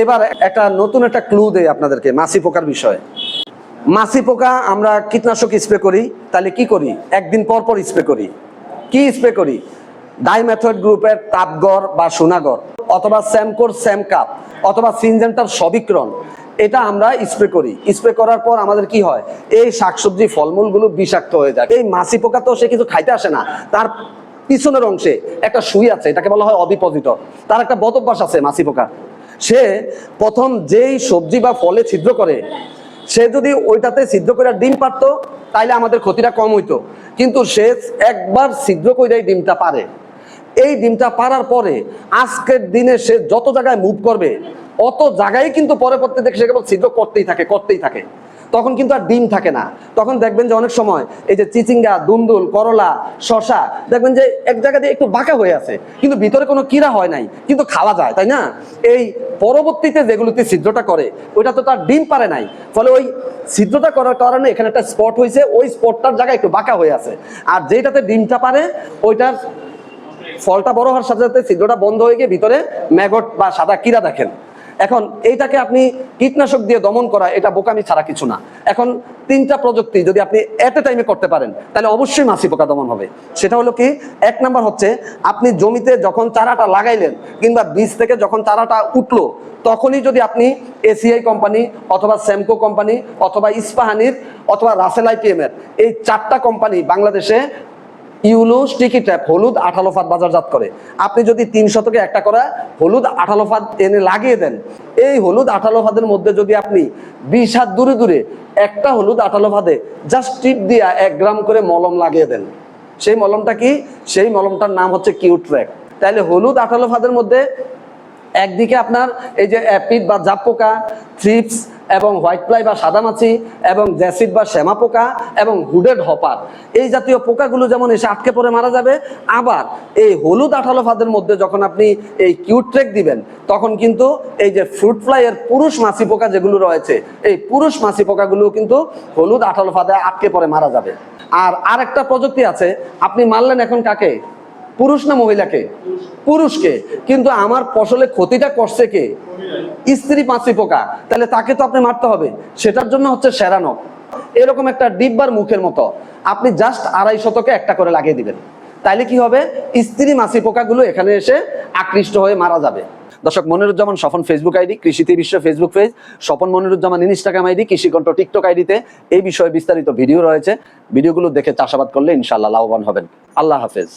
এবার একটা নতুন একটা ক্লু দেয় আপনাদেরকে, মাছি পোকার বিষয়ে। মাছি পোকা আমরা কীটনাশক স্প্রে করি, তাহলে কি করি? একদিন পর পর স্প্রে করি। কি স্প্রে করি? ডাইমেথয়েড গ্রুপের তাপগড় বা সোনাগড়, অথবা স্যামকোর স্যামকাপ অথবা সিনজেন্টার সবিক্রণ, এটা আমরা স্প্রে করি। স্প্রে করার পর আমাদের কি হয়? এই শাকসবজি ফলমূলগুলো বিষাক্ত হয়ে যায়। এই মাছি পোকা তো সে কিছু খাইতে আসে না। তার পিছনের অংশে একটা সুই আছে, এটাকে বলা হয় অবিপজিটর তার একটা বদভ্যাস আছে মাছি পোকা সে প্রথম যেই সবজি বা ফলে ছিদ্র করে, সে যদি ওইটাতে সিদ্ধ করে ডিম পারতো, তাইলে আমাদের ক্ষতিটা কম হইতো। কিন্তু সে একবার ছিদ্র করে ডিমটা পারে। এই ডিমটা পারার পরে আজকের দিনে সে যত জায়গায় মুভ করবে, অত জায়গায় কিন্তু পরে দেখে সে কেবল সিদ্ধ করতেই থাকে করতেই থাকে। তখন কিন্তু আর ডিম থাকে না। তখন দেখবেন যে অনেক সময় এই যে চিচিঙ্গা, দুন্দুল, করলা শশা দেখবেন যে এক জায়গা দিয়ে একটু বাঁকা হয়ে আছে। কিন্তু ভিতরে কোনো কিরা হয় নাই, কিন্তু খাওয়া যায়, তাই না? এই পরবর্তীতে যেগুলোতে ছিদ্রটা করে, ওইটা তো তার ডিম পারে নাই। ফলে ওই ছিদ্রটা করার কারণে এখানে একটা স্পট হয়েছে, ওই স্পটটার জায়গায় একটু বাঁকা হয়ে আছে। আর যেটাতে ডিমটা পারে, ওইটার ফলটা বড় হওয়ার সাথে সাথে ছিদ্রটা বন্ধ হয়ে গিয়ে ভিতরে ম্যাগট বা সাদা কিরা দেখেন। এখন এইটাকে আপনি কীটনাশক দিয়ে দমন করা, এটা বোকামি ছাড়া কিছু না। এখন তিনটা প্রযুক্তি যদি আপনি এট এ টাইমে করতে পারেন, তাহলে অবশ্যই মাছি পোকা দমন হবে। সেটা হলো কি, এক নাম্বার হচ্ছে, আপনি জমিতে যখন চারাটা লাগাইলেন কিংবা বীজ থেকে যখন চারাটা উঠল, তখনই যদি আপনি এসিআই কোম্পানি অথবা স্যামকো কোম্পানি অথবা ইস্পাহানির অথবা রাসেল আইপিএম এর এই চারটা কোম্পানি বাংলাদেশে ইউলো স্টিকি ট্যাপ হলুদ আঠালো ফাত বাজারজাত করে। আপনি যদি তিন শতকে একটা করা হলুদ আঠালো ফাত এনে লাগিয়ে দেন, এই হলুদ আঠালো ফাদের মধ্যে যদি আপনি বিশ হাত দূরে দূরে একটা হলুদ আঠালো ফাদে জাস্ট টিপ দিয়া এক গ্রাম করে মলম লাগিয়ে দেন। সেই মলমটা কি? সেই মলমটার নাম হচ্ছে কিউট্র্যাক তাহলে হলুদ আঠালো ফাদের মধ্যে একদিকে আপনার এই যে অ্যাপিড বা জাপ পোকা থ্রিপস এবং হোয়াইট ফ্লাই বা সাদামাছি এবং জ্যাসিড বা শ্যামা পোকা এবং হুডেড হপার। এই জাতীয় পোকাগুলো যেমন এসে আটকে পড়ে মারা যাবে, আবার এই হলুদ আঠালো ফাদের মধ্যে যখন আপনি এই কিউট্রেক দিবেন, তখন কিন্তু এই যে ফ্রুট ফ্লাই এর পুরুষ মাছি পোকা যেগুলো রয়েছে, এই পুরুষ মাছি পোকাগুলো কিন্তু হলুদ আঠালো ফাদে আটকে পড়ে মারা যাবে। আর আরেকটা প্রযুক্তি আছে, আপনি মারলেন এখন কাকে? পুরুষ না মহিলাকে? পুরুষকে। কিন্তু আমার ফসলে ক্ষতিটা করছে কে? স্ত্রী পাঁচি পোকা। তাহলে তাকে তো আপনি মারতে হবে। সেটার জন্য হচ্ছে সেরানো। এরকম একটা ডিব্বার মুখের মতো। আপনি জাস্ট আড়াই শতকে একটা করে লাগিয়ে দিবেন। তাইলে কি হবে? স্ত্রী মাছি পোকাগুলো এখানে এসে আকৃষ্ট হয়ে মারা যাবে। দর্শক, মনিরুজ্জামান স্বপন ফেসবুক আইডি কৃষিতে বিশ্ব Facebook page Swapan Moniruzzaman Instagram ID Krishikantha TikTok আইডিতে এই বিষয়ে বিস্তারিত ভিডিও রয়েছে। ভিডিওগুলো দেখে চাষাবাদ করলে ইনশাল্লাহ লাভবান হবেন। আল্লাহ হাফেজ।